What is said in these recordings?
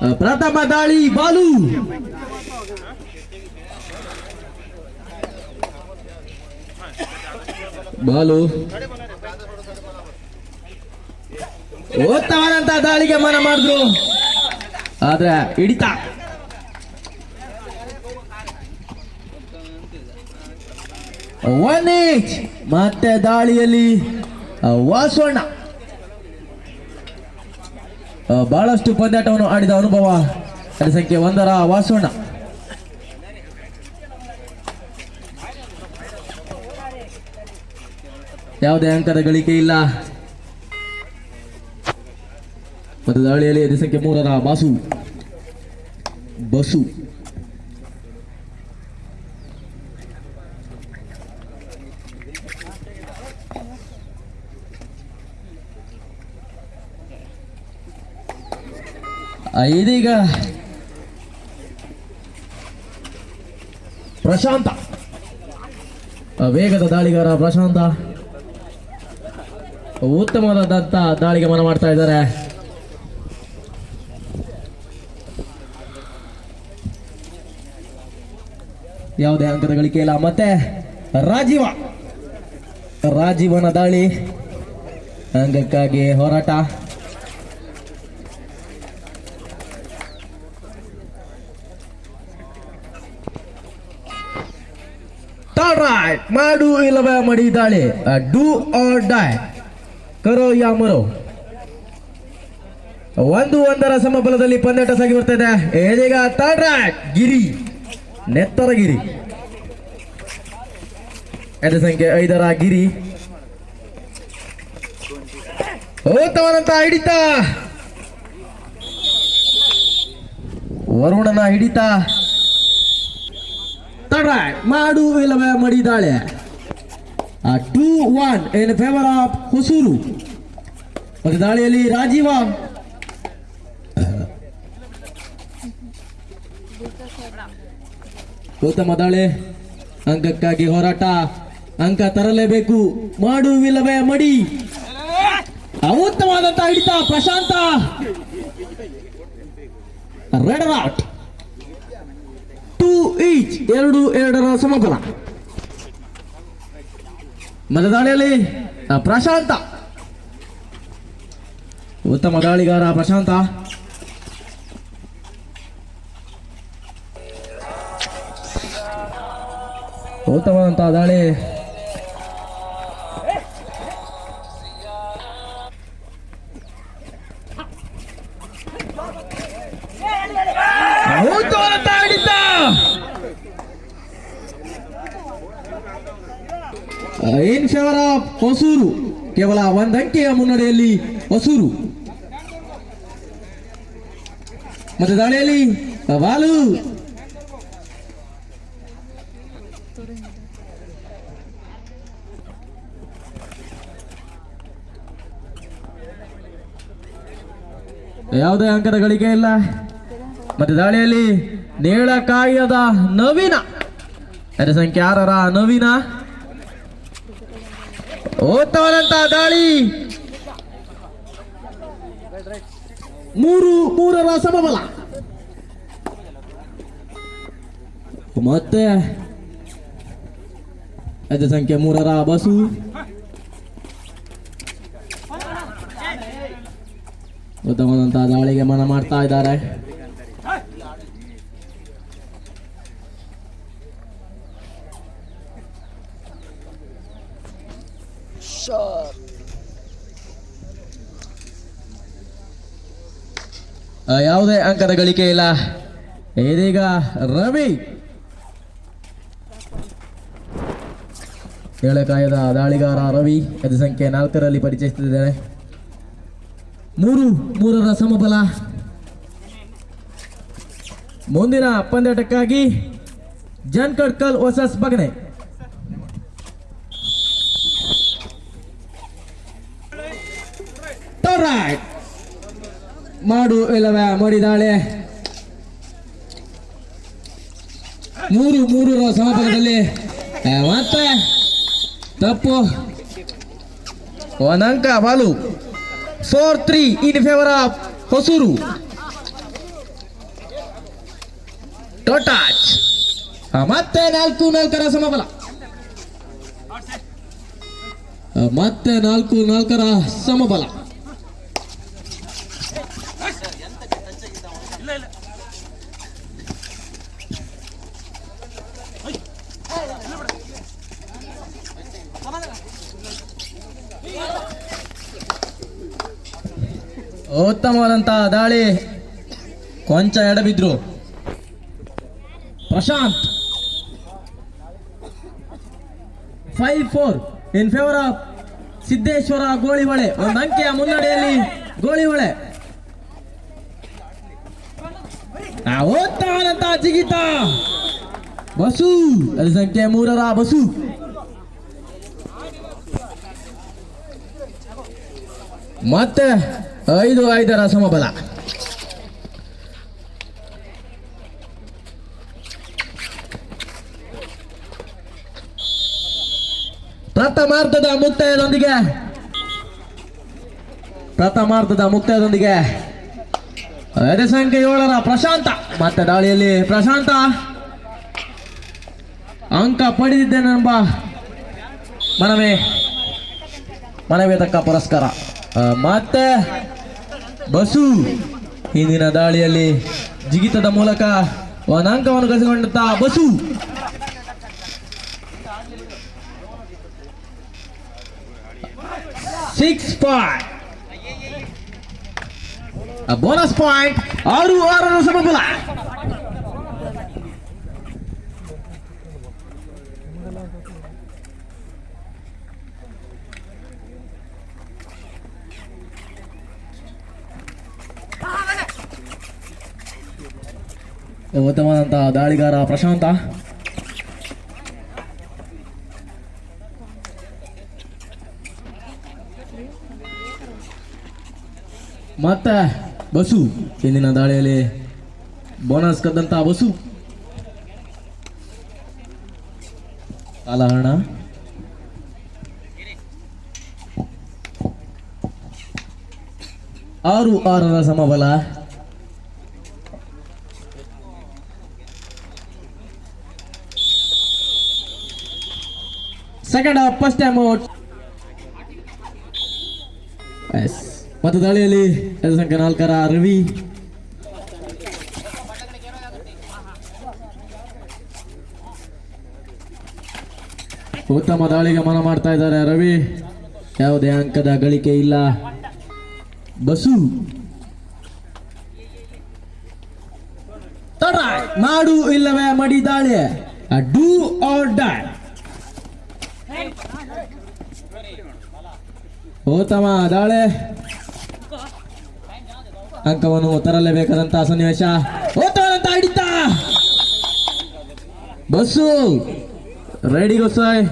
ಪ್ರಥಮ ದಾಳಿ ಬಾಲು. ಬಾಲು. ಓದ್ತಾವಂತ ದಾಳಿಗೆ ಮನ ಮಾಡಿದ್ರು. ಆದ್ರೆ ಹಿಡಿತ. ಒನ್ ಮತ್ತೆ ದಾಳಿಯಲ್ಲಿ ವಾಸೋಣ ಬಹಳಷ್ಟು ಪಂದ್ಯಾಟವನ್ನು ಆಡಿದ ಅನುಭವ ಸಂಖ್ಯೆ ಒಂದರ ವಾಸೋಣ. ಯಾವುದೇ ಅಂಕದ ಗಳಿಕೆ ಇಲ್ಲ. ಮತ್ತು ದಾಳಿಯಲ್ಲಿ ಸಂಖ್ಯೆ ಮೂರರ ಬಾಸು. ಬಸು ಆ, ಇದೀಗ ಪ್ರಶಾಂತ. ವೇಗದ ದಾಳಿಗಾರ ಪ್ರಶಾಂತ. ಉತ್ತಮವಾದಂತ ದಾಳಿಗೆ ಮನ ಮಾಡ್ತಾ ಇದ್ದಾರೆ. ಯಾವುದೇ ಅಂಕದ ಗಳಿಕೆ ಇಲ್ಲ ಮತ್ತೆ ರಾಜೀವ. ರಾಜೀವನ ದಾಳಿ, ಅಂಗಕ್ಕಾಗಿ ಹೋರಾಟ ರೈಟ್ ಮಾಡು ಇಲ್ಲವೇ ಮಡಿ ದಾಳಿ ಡೂ ಆರ್ ಡೈ ಕರೋ ಯಾ ಮರೋ. ಒಂದು ಒಂದರ ಸಮಬಲದಲ್ಲಿ ಪಂದ್ಯಾಟ ಸಾಗಿ ಬರ್ತಾ ಇದೆ ಗಿರಿ. ನೆತ್ತರ ಗಿರಿ. ಎದ ಸಂಖ್ಯೆ ಐದರ ಗಿರಿ. ಉತ್ತಮವಾದಂತ ಹಿಡಿತ. ವರುಣನ ಹಿಡಿತ. ತಡ ಮಾಡು ಇಲ್ಲವೇ ಮಡಿದಾಳೆ. Two one in favour of Hosur ಮತ್ತೆ ದಾಳಿಯಲ್ಲಿ ರಾಜೀವ. ಗೌತಮ ದಾಳೆ ಅಂಕಕ್ಕಾಗಿ ಹೋರಾಟ, ಅಂಕ ತರಲೇಬೇಕು. ಮಾಡುವಿಲ್ಲವೇ ಮಡಿ. ಉತ್ತಮವಾದಂತಹ ಉತ್ತಮವಾದಂತ ಹಿಡಿತ, ಪ್ರಶಾಂತ. ರೆಡ್ ರಾಟ್ ಈಚ್ ಎರಡು ಎರಡರ ಸಮಬಲ ಮತ ದಾಳಿಯಲ್ಲಿ ಆ, ಪ್ರಶಾಂತ. ಉತ್ತಮ ದಾಳಿಗಾರ ಪ್ರಶಾಂತ. ಉತ್ತಮವಾದಂತಹ ದಾಳಿ. Favour of Hosur. ಕೇವಲ ಒಂದು ಅಂಕೆಯ ಮುನ್ನಡೆಯಲ್ಲಿ ಹೊಸೂರು. ಮತ್ತೆ ದಾಳಿಯಲ್ಲಿ ಬಾಲು ಯಾವುದೇ ಅಂಕದ ಗಳಿಕೆ ಇಲ್ಲ. ಮತ್ತೆ ದಾಳಿಯಲ್ಲಿ ನೇಳಕಾಯದ ನವೀನ. ಸಂಖ್ಯೆ ಆರರ ನವೀನ. ಉತ್ತಮವಾದಂತ ದಾಳಿ ಮೂರು, ಮೂರರ ಸಮಬಲ. ಮತ್ತೆ ಅದ ಸಂಖ್ಯೆ ಮೂರರ ಬಸು. ಉತ್ತಮದಂತಹ ದಾಳಿಗೆ ಮನ ಮಾಡ್ತಾ ಇದ್ದಾರೆ. ಯಾವುದೇ ಅಂಕದ ಗಳಿಕೆ ಇಲ್ಲ. ಇದೀಗ ರವಿ. ಏಳಕಾಯದ ದಾಳಿಗಾರ ರವಿ ಅದು ಸಂಖ್ಯೆ ನಾಲ್ಕರಲ್ಲಿ ಪರಿಚಯಿಸುತ್ತಿದ್ದಾನೆ ಮೂರು, ಮೂರರ ಸಮಬಲ. ಮುಂದಿನ ಪಂದ್ಯಾಟಕ್ಕಾಗಿ ಜನ್ ಕಡ್ಕಲ್ ವರ್ಸಸ್ ಬಗನೆ ರೈಟ್ ಮಾಡು ಇಲ್ಲವೇ ಮಾಡಿದಾಳೆ. ಮೂರು ಮೂರು ಸಮಪದದಲ್ಲಿ ಮತ್ತೆ? ತಪ್ಪು. ಒಂದ್ ಅಂಕ Balu. Four three in favour of Hosur. Toe touch ಮತ್ತೆ ನಾಲ್ಕು, ನಾಲ್ಕರ ಸಮಬಲ ಮತ್ತೆ ನಾಲ್ಕು, ನಾಲ್ಕರ ಸಮಬಲ ಉತ್ತಮವಾದಂತಹ ದಾಳಿ ಕೊಂಚ ಎಡಬಿದ್ರು. Prashanth. Five four in favour of Siddeshwara Golihole. ಒಂದು ಅಂಕೆಯ ಮುನ್ನಡೆಯಲ್ಲಿ ಗೋಳಿಹೊಳೆ. ಓದ್ತಾನಂತ ಜಿಗಿತ. ಬಸು ಅದು ಸಂಖ್ಯೆ ಮೂರರ ಬಸು. ಮತ್ತೆ ಐದು ಐದರ ಸಮಬಲ. ಪ್ರಥಮಾರ್ಧದ ಮುಕ್ತಾಯದೊಂದಿಗೆ. ಪ್ರಥಮಾರ್ಧದ ಮುಕ್ತಾಯದೊಂದಿಗೆ. ಎದೆ ಸಂಖ್ಯೆ ಏಳರ ಪ್ರಶಾಂತ. ಮತ್ತೆ ದಾಳಿಯಲ್ಲಿ ಪ್ರಶಾಂತ. ಅಂಕ ಪಡೆದಿದ್ದೇನೆಂಬ ಮನವೇ. ಮನವೇ ತಕ್ಕ ಪುರಸ್ಕಾರ. ಮತ್ತೆ ಬಸು ಹಿಂದಿನ ದಾಳಿಯಲ್ಲಿ ಜಿಗಿತದ ಮೂಲಕ ವನಾಂಕವನ್ನು ಕಸಿಕೊಂಡಂತ Basu. Six point bonus point ಆರು, ಆರರ ಸಮಬಲ. ಉತ್ತಮವಾದಂತಹ ದಾಳಿಗಾರ ಪ್ರಶಾಂತ. ಮತ್ತೆ ಬಸು. ಇಂದಿನ ದಾಳಿಯಲ್ಲಿ ಬೋನಸ್ ಕದ್ದಂತಹ ಬಸು. ಕಾಲಹರಣ. ಆರು ಆರರ ಸಮಬಲ. Second half first time out S ಮತ್ತು ದಾಳಿಯಲ್ಲಿ ಸಂಖ್ಯೆ ನಾಲ್ಕರ ರವಿ. ಉತ್ತಮ ದಾಳಿಗೆ ಮನ ಮಾಡ್ತಾ ಇದ್ದಾರೆ ರವಿ. ಯಾವುದೇ ಅಂಕದ ಗಳಿಕೆ ಇಲ್ಲ. ಬಸು. ಮಾಡು ಇಲ್ಲವೇ, ಮಡಿ ದಾಳಿ. ಡೂ ಆರ್ ಡೈ ಉತ್ತಮ ದಾಳೆ. ಅಂಕವನ್ನು ತರಲೇಬೇಕಾದಂತಹ ಸನ್ನಿವೇಶ. ಹೋತವನಂತ ಹಿಡಿತ. ಬಸ್ಸು. ಗುಸ್ಸಾಯ್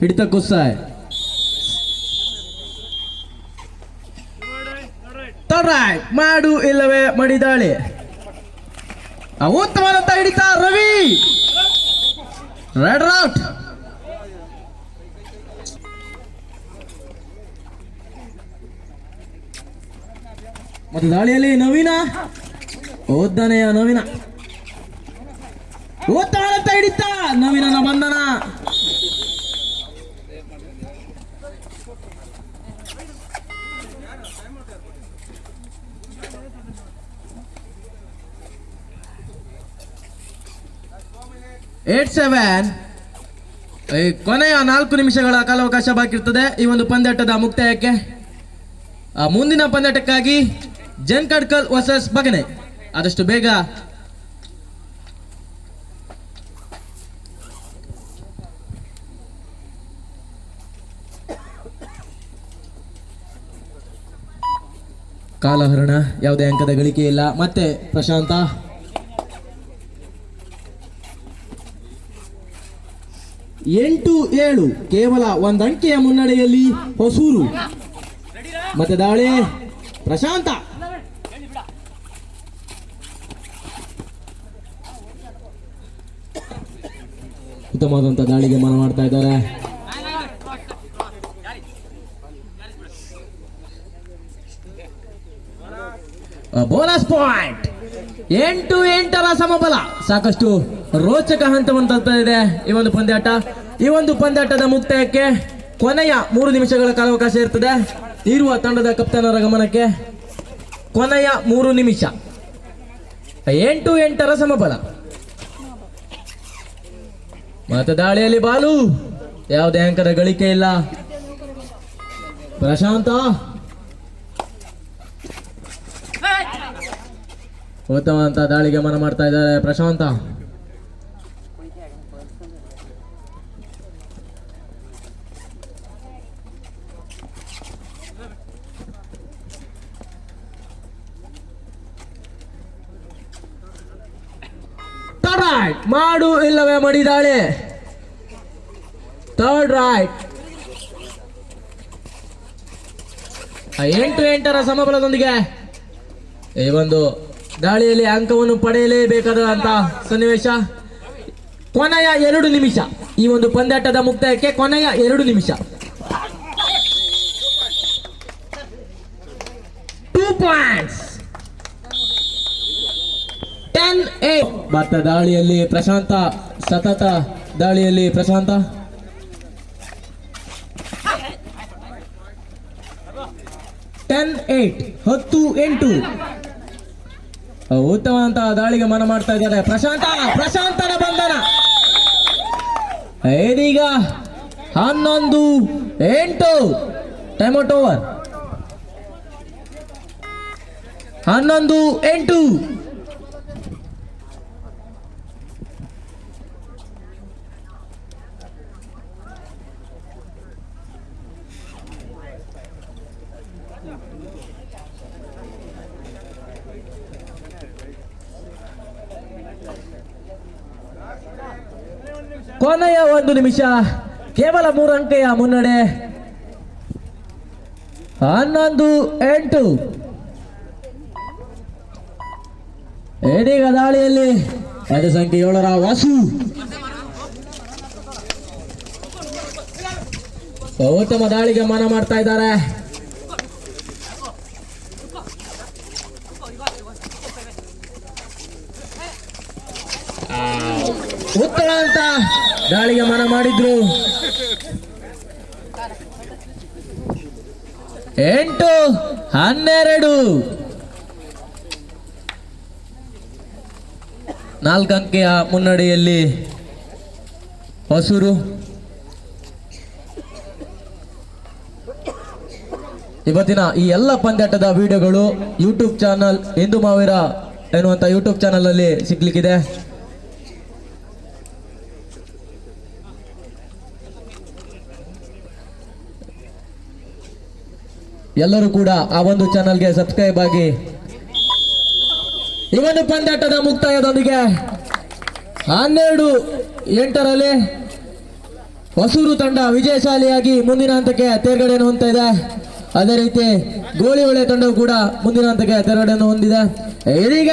ಹಿಡಿತ ಗೊಸ್ಸಾಯ್ ತರ್ರೈಟ್ ಮಾಡು ಇಲ್ಲವೇ ಮಡಿದಾಳೆ ಉತ್ತಮ ಉತ್ತಮವಾದಂತ ಹಿಡಿತ, ರವಿ. ರೆಡ್ ರೌಟ್ ಮತ್ತು ದಾಳಿಯಲ್ಲಿ ನವೀನ? ಓದ್ದಾನೆ ನವೀನ. ಓದ್ತಾಳಂತ ಹಿಡಿತ ನವೀನನ ಬಂಧನ. ಏಟ್ ಸೆವೆನ್ ಕೊನೆಯ ನಾಲ್ಕು ನಿಮಿಷಗಳ ಕಾಲಾವಕಾಶ ಬಾಕಿ ಇರ್ತದೆ ಈ ಒಂದು ಪಂದ್ಯಾಟದ ಮುಕ್ತಾಯಕ್ಕೆ ಮುಂದಿನ ಪಂದ್ಯಾಟಕ್ಕಾಗಿ ಜನ್ ಕಡ್ಕಲ್ ವರ್ಸಸ್ ಬಗನೆ. ಆದಷ್ಟು ಬೇಗ. ಕಾಲಹರಣ, ಯಾವುದೇ ಅಂಕದ ಗಳಿಕೆ ಇಲ್ಲ. ಮತ್ತೆ ಪ್ರಶಾಂತ. ಎಂಟು ಏಳು, ಕೇವಲ ಒಂದು ಅಂಕೆಯ ಮುನ್ನಡೆಯಲ್ಲಿ ಹೊಸೂರು. ಮತ್ತೆ ದಾಳಿ, ಪ್ರಶಾಂತ. ಉತ್ತಮವಾದಂತ ದಾಳಿಗೆ ಮನ ಮಾಡ್ತಾ ಇದ್ದಾರೆ. ಬೋನಸ್ ಪಾಯಿಂಟ್ ಎಂಟು ಎಂಟರ ಸಮಬಲ. ಸಾಕಷ್ಟು ರೋಚಕ ಹಂತವನ್ನು ಇದೆ ಈ ಒಂದು ಪಂದ್ಯಾಟ. ಈ ಒಂದು ಪಂದ್ಯಾಟದ ಮುಕ್ತಾಯಕ್ಕೆ ಕೊನೆಯ ಮೂರು ನಿಮಿಷಗಳ ಕಾಲಾವಕಾಶ ಇರ್ತದೆ. ಇರುವ ತಂಡದ ಕಪ್ತಾನರ ಗಮನಕ್ಕೆ ಕೊನೆಯ ಮೂರು ನಿಮಿಷ. ಎಂಟು ಎಂಟರ ಸಮಬಲ. ಮತ್ತೆ ದಾಳಿಯಲ್ಲಿ ಬಾಲು. ಯಾವುದೇ ಅಂಕದ ಗಳಿಕೆ ಇಲ್ಲ. ಪ್ರಶಾಂತ. ಉತ್ತಮ ಅಂತ ದಾಳಿಗೆ ಮನ ಮಾಡ್ತಾ ಇದ್ದಾರೆ ಪ್ರಶಾಂತ ಥರ್ಡ್ ಮಾಡು ಇಲ್ಲವೇ ಮಡಿದಾಳೆ. ಥರ್ಡ್ ರೈಟ್ ಎಂಟು ಎಂಟರ ಸಮಬಲದೊಂದಿಗೆ ಈ ಒಂದು ದಾಳಿಯಲ್ಲಿ ಅಂಕವನ್ನು ಪಡೆಯಲೇಬೇಕಾದಂತ ಸನ್ನಿವೇಶ. ಕೊನೆಯ ಎರಡು ನಿಮಿಷ ಈ ಒಂದು ಪಂದ್ಯಾಟದ ಮುಕ್ತಾಯಕ್ಕೆ ಕೊನೆಯ ಎರಡು ನಿಮಿಷ ಟೂ ಪಾಯಿಂಟ್ಸ್ ಟೆನ್ ಭತ್ತ ದಾಳಿಯಲ್ಲಿ ಪ್ರಶಾಂತ, ಸತತ ದಾಳಿಯಲ್ಲಿ ಪ್ರಶಾಂತ. ಟೆನ್ ಏಟ್ ಹತ್ತು ಎಂಟು. ಉತ್ತಮ ಅಂತ ದಾಳಿಗೆ ಮನ ಮಾಡ್ತಾ ಇದ್ದಾರೆ. ಪ್ರಶಾಂತ, ಪ್ರಶಾಂತನ ಬಂಧನ. ಇದೀಗ ಹನ್ನೊಂದು ಎಂಟು. ಟೈಮ್ ಔಟ್ ಓವರ್ ಹನ್ನೊಂದು ಎಂಟು. ಕೊನೆಯ ಒಂದು ನಿಮಿಷ. ಕೇವಲ ಮೂರು ಅಂಕೆಯ ಮುನ್ನಡೆ. ಹನ್ನೊಂದು, ಎಂಟು. ಇದೀಗ ದಾಳಿಯಲ್ಲಿ ಐದು ಸಂಖ್ಯೆ ಏಳರ ವಾಸು. ಉತ್ತಮ ದಾಳಿಗೆ ಮನ ಮಾಡ್ತಾ ಇದ್ದಾರೆ ಉತ್ತಮ ಅಂತ ದಾಳಿಗೆ ಮನ ಮಾಡಿದ್ರು. ಎಂಟು, ಹನ್ನೆರಡು. ನಾಲ್ಕು ಅಂಕೆಯ ಮುನ್ನಡೆಯಲ್ಲಿ ಹೊಸೂರು. ಇವತ್ತಿನ ಈ ಎಲ್ಲ ಪಂದ್ಯಾಟದ ವಿಡಿಯೋಗಳು ಯೂಟ್ಯೂಬ್ ಚಾನಲ್ ಹಿಂದೂ ಮಾವೇರ ಎನ್ನುವಂತ ಯೂಟ್ಯೂಬ್ ಚಾನಲಲ್ಲಿ ಸಿಗ್ಲಿಕ್ಕಿದೆ. ಎಲ್ಲರೂ ಕೂಡ ಆ ಒಂದು ಚಾನಲ್ಗೆ ಸಬ್ಸ್ಕ್ರೈಬ್ ಆಗಿ. ಈ ಒಂದು ಪಂದ್ಯಾಟದ ಮುಕ್ತಾಯದೊಂದಿಗೆ ಹನ್ನೆರಡು ಎಂಟರಲ್ಲಿ ಹೊಸೂರು ತಂಡ ವಿಜಯಶಾಲಿಯಾಗಿ ಮುಂದಿನ ಹಂತಕ್ಕೆ ತೇರ್ಗಡೆಯನ್ನು ಹೊಂದ್ತಾ ಇದೆ. ಅದೇ ರೀತಿ ಗೋಳಿ ಒಳ್ಳೆ ತಂಡವು ಕೂಡ ಮುಂದಿನ ಹಂತಕ್ಕೆ ತೇರ್ಗಡೆಯನ್ನು ಹೊಂದಿದೆ ಇದೀಗ